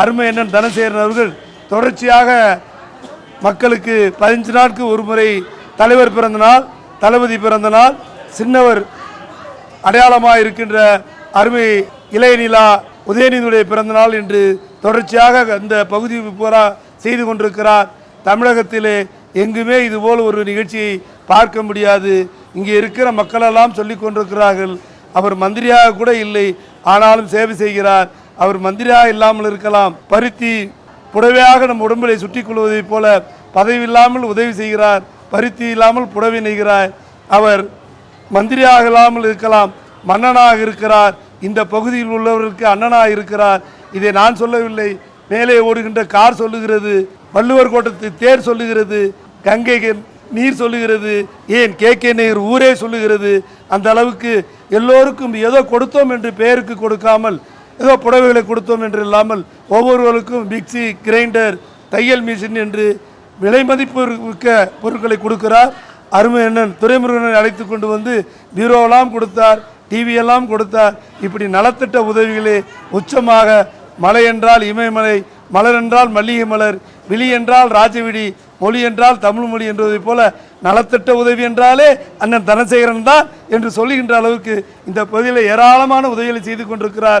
அருமை அண்ணன் தனசேகரன் அவர்கள் தொடர்ச்சியாக மக்களுக்கு பதினஞ்சு நாட்கு ஒரு முறை தலைவர் பிறந்த நாள் தளபதி பிறந்த நாள் சின்னவர் அடையாளமாக இருக்கின்ற அருமை இளையநிலா உதயநிதியுடைய பிறந்த நாள் என்று தொடர்ச்சியாக அந்த பகுதி பூரா செய்து கொண்டிருக்கிறார். தமிழகத்திலே எங்குமே இதுபோல் ஒரு நிகழ்ச்சியை பார்க்க முடியாது. இங்கே இருக்கிற மக்களெல்லாம் சொல்லிக் கொண்டிருக்கிறார்கள். அவர் மந்திரியாக கூட இல்லை ஆனாலும் சேவை செய்கிறார். அவர் மந்திரியாக இல்லாமல் இருக்கலாம். பருத்தி புடவையாக நம் உடம்பிலை சுற்றி கொள்வதைப் போல பதவி இல்லாமல் உதவி செய்கிறார். பருத்தி இல்லாமல் புடவை நெய்கிறார். அவர் மந்திரியாக இல்லாமல் இருக்கலாம். மன்னனாக இருக்கிறார். இந்த பகுதியில் உள்ளவர்களுக்கு அண்ணனாக இருக்கிறார். இதை நான் சொல்லவில்லை. மேலே ஓடுகின்ற கார் சொல்லுகிறது. வள்ளுவர் கோட்டத்து தேர் சொல்லுகிறது. கங்கை நீர் சொல்லுகிறது. ஏன் கே. கே. நேர் ஊரே சொல்லுகிறது. அந்த அளவுக்கு எல்லோருக்கும் ஏதோ கொடுத்தோம் என்று பெயருக்கு கொடுக்காமல் ஏதோ புடவைகளை கொடுத்தோம் என்று இல்லாமல் ஒவ்வொருவருக்கும் மிக்சி கிரைண்டர் தையல் மிஷின் என்று விலை மதிப்பு மிக்க பொருட்களை கொடுக்கிறார். அருமை அண்ணன் துரைமுருகனை அழைத்து கொண்டு வந்து பீரோலாம் கொடுத்தார் டிவியெல்லாம் கொடுத்தார். இப்படி நலத்திட்ட உதவிகளே உச்சமாக மலை என்றால் இமயமலை மலர் என்றால் மல்லிகை மலர் விழி என்றால் ராஜவிடி மொழி என்றால் தமிழ் மொழி என்பதைப் போல நலத்திட்ட உதவி என்றாலே அண்ணன் தனசேகரன் தான் என்று சொல்லுகின்ற அளவுக்கு இந்த பகுதியில் ஏராளமான உதவிகளை செய்து கொண்டிருக்கிறார்.